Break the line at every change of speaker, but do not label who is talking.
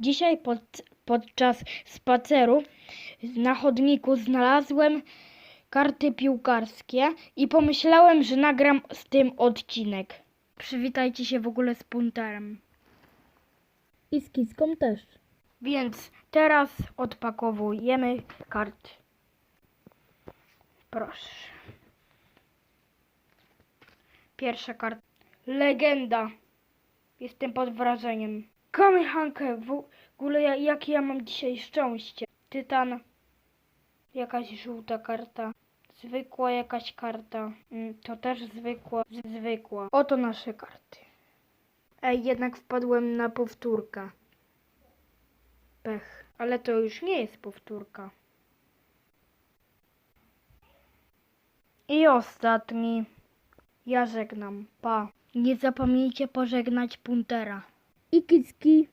Dzisiaj pod, podczas spaceru na chodniku znalazłem karty piłkarskie i pomyślałem, że nagram z tym odcinek. Przywitajcie się w ogóle z punterem. I z kiską też. Więc teraz odpakowujemy karty. Proszę. Pierwsza karta. Legenda. Jestem pod wrażeniem. Kamil Hanke, w ogóle ja, jakie ja mam dzisiaj szczęście. Tytan. Jakaś żółta karta. Zwykła jakaś karta. Mm, To też zwykła. Zwykła. Oto nasze karty. Ej, jednak wpadłem na powtórkę. Pech. Ale to już nie jest powtórka. I ostatni. Ja żegnam. Pa. Nie zapomnijcie pożegnać Puntera. I Kicki.